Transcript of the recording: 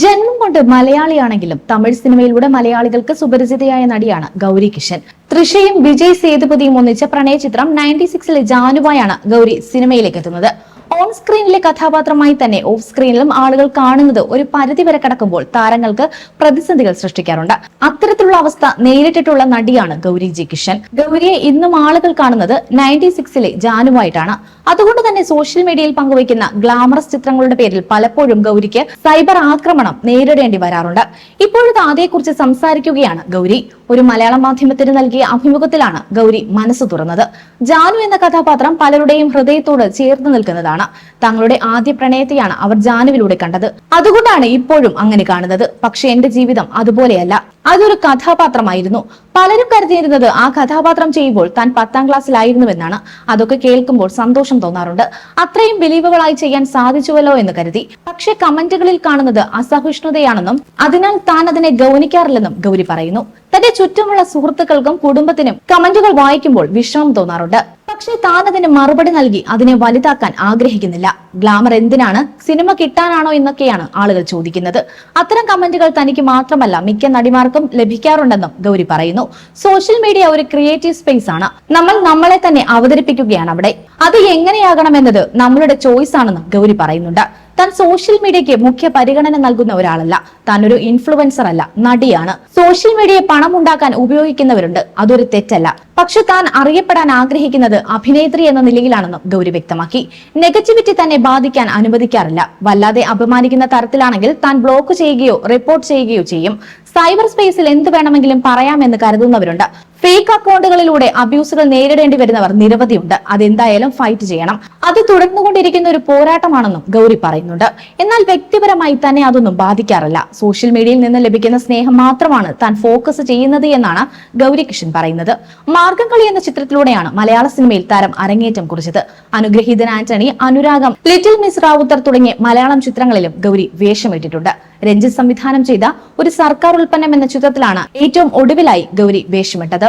ജന്മം കൊണ്ട് മലയാളിയാണെങ്കിലും തമിഴ് സിനിമയിലൂടെ മലയാളികൾക്ക് സുപരിചിതയായ നടിയാണ് ഗൗരി കിഷൻ. തൃശയും വിജയ് സേതുപതിയും ഒന്നിച്ച പ്രണയ ചിത്രം നയന്റി സിക്സിലെ ജാനുവായാണ് ഗൗരി സിനിമയിലേക്ക് എത്തുന്നത്. ഓൺ സ്ക്രീനിലെ കഥാപാത്രമായി തന്നെ ഓഫ് സ്ക്രീനിലും ആളുകൾ കാണുന്നത് ഒരു പരിധി വരെ കടക്കുമ്പോൾ താരങ്ങൾക്ക് പ്രതിസന്ധികൾ സൃഷ്ടിക്കാറുണ്ട്. അത്തരത്തിലുള്ള അവസ്ഥ നേരിട്ടിട്ടുള്ള നടിയാണ് ഗൗരി ജി കിഷൻ. ഗൗരിയെ ഇന്നും ആളുകൾ കാണുന്നത് നയന്റി സിക്സിലെ ജാനുവായിട്ടാണ്. അതുകൊണ്ട് തന്നെ സോഷ്യൽ മീഡിയയിൽ പങ്കുവയ്ക്കുന്ന ഗ്ലാമറസ് ചിത്രങ്ങളുടെ പേരിൽ പലപ്പോഴും ഗൗരിക്ക് സൈബർ ആക്രമണം നേരിടേണ്ടി വരാറുണ്ട്. ഇപ്പോഴത്തെ അതേക്കുറിച്ച് സംസാരിക്കുകയാണ് ഗൗരി. ഒരു മലയാള മാധ്യമത്തിന് നൽകിയ അഭിമുഖത്തിലാണ് ഗൗരി മനസ്സ് തുറന്നത്. ജാനു എന്ന കഥാപാത്രം പലരുടെയും ഹൃദയത്തോട് ചേർന്ന് നിൽക്കുന്നതാണ്. തങ്ങളുടെ ആദ്യ പ്രണയത്തെയാണ് അവർ ജാനുവിലൂടെ കണ്ടത്. അതുകൊണ്ടാണ് ഇപ്പോഴും അങ്ങനെ കാണുന്നത്. പക്ഷെ എന്റെ ജീവിതം അതുപോലെയല്ല. അതൊരു കഥാപാത്രമായിരുന്നു. പലരും കരുതിയിരുന്നത് ആ കഥാപാത്രം ചെയ്യുമ്പോൾ താൻ പത്താം ക്ലാസ്സിലായിരുന്നുവെന്നാണ് അതൊക്കെ കേൾക്കുമ്പോൾ സന്തോഷം തോന്നാറുണ്ട്. അത്രയും ബിലീവബിളായി ചെയ്യാൻ സാധിച്ചുവല്ലോ എന്ന് കരുതി. പക്ഷെ കമന്റുകളിൽ കാണുന്നത് അസഹിഷ്ണുതയാണെന്നും അതിനാൽ താൻ അതിനെ ഗൗനിക്കാറില്ലെന്നും ഗൗരി പറയുന്നു. തന്റെ ചുറ്റുമുള്ള സുഹൃത്തുക്കൾക്കും കുടുംബത്തിനും കമന്റുകൾ വായിക്കുമ്പോൾ വിഷമം തോന്നാറുണ്ട്. പക്ഷേ താൻ അതിന് മറുപടി നൽകി അതിനെ വലുതാക്കാൻ ആഗ്രഹിക്കുന്നില്ല. ഗ്ലാമർ എന്തിനാണ് സിനിമ കിട്ടാനാണോ എന്നൊക്കെയാണ് ആളുകൾ ചോദിക്കുന്നത്. അത്തരം കമന്റുകൾ തനിക്ക് മാത്രമല്ല മിക്ക നടിമാർക്കും ലഭിക്കാറുണ്ടെന്നും ഗൗരി പറയുന്നു. സോഷ്യൽ മീഡിയ ഒരു ക്രിയേറ്റീവ് സ്പേസ് ആണ്. നമ്മൾ നമ്മളെ തന്നെ അവതരിപ്പിക്കുകയാണ് അവിടെ. അത് എങ്ങനെയാകണമെന്നത് നമ്മളുടെ ചോയ്സ് ആണെന്നും ഗൗരി പറയുന്നുണ്ട്. താൻ സോഷ്യൽ മീഡിയയ്ക്ക് മുഖ്യ പരിഗണന നൽകുന്ന ഒരാളല്ല. താൻ ഒരു ഇൻഫ്ലുവൻസർ അല്ല നടിയാണ്. സോഷ്യൽ മീഡിയയെ പണം ഉണ്ടാക്കാൻ ഉപയോഗിക്കുന്നവരുണ്ട്. അതൊരു തെറ്റല്ല. പക്ഷെ താൻ അറിയപ്പെടാൻ ആഗ്രഹിക്കുന്നത് അഭിനേത്രി എന്ന നിലയിലാണെന്നും ഗൗരി വ്യക്തമാക്കി. നെഗറ്റിവിറ്റി തന്നെ ബാധിക്കാൻ അനുവദിക്കാറില്ല. വല്ലാതെ അപമാനിക്കുന്ന തരത്തിലാണെങ്കിൽ താൻ ബ്ലോക്ക് ചെയ്യുകയോ റിപ്പോർട്ട് ചെയ്യുകയോ ചെയ്യും. സൈബർ സ്പേസിൽ എന്ത് വേണമെങ്കിലും പറയാമെന്ന് കരുതുന്നവരുണ്ട്. ഫേക്ക് അക്കൗണ്ടുകളിലൂടെ അബ്യൂസുകൾ നേരിടേണ്ടി വരുന്നവർ നിരവധിയുണ്ട്. അതെന്തായാലും ഫൈറ്റ് ചെയ്യണം. അത് തുടർന്നുകൊണ്ടിരിക്കുന്ന ഒരു പോരാട്ടമാണെന്നും ഗൗരി പറയുന്നുണ്ട്. എന്നാൽ വ്യക്തിപരമായി തന്നെ അതൊന്നും ബാധിക്കാറില്ല. സോഷ്യൽ മീഡിയയിൽ നിന്ന് ലഭിക്കുന്ന സ്നേഹം മാത്രമാണ് താൻ ഫോക്കസ് ചെയ്യുന്നത് എന്നാണ് ഗൗരി കിഷൻ പറയുന്നത്. മാർഗം കളി എന്ന ചിത്രത്തിലൂടെയാണ് മലയാള സിനിമയിൽ താരം അരങ്ങേറ്റം കുറിച്ചത്. അനുഗ്രഹീതൻ ആന്റണി അനുരാഗം ലിറ്റിൽ മിസ് റാവുത്തർ തുടങ്ങിയ മലയാളം ചിത്രങ്ങളിലും ഗൗരി വേഷമിട്ടിട്ടുണ്ട്. രഞ്ജിത്ത് സംവിധാനം ചെയ്ത ഒരു സർക്കാർ ഉൽപ്പന്നം എന്ന ചിത്രത്തിലാണ് ഏറ്റവും ഒടുവിലായി ഗൗരി വേഷമിട്ടത്.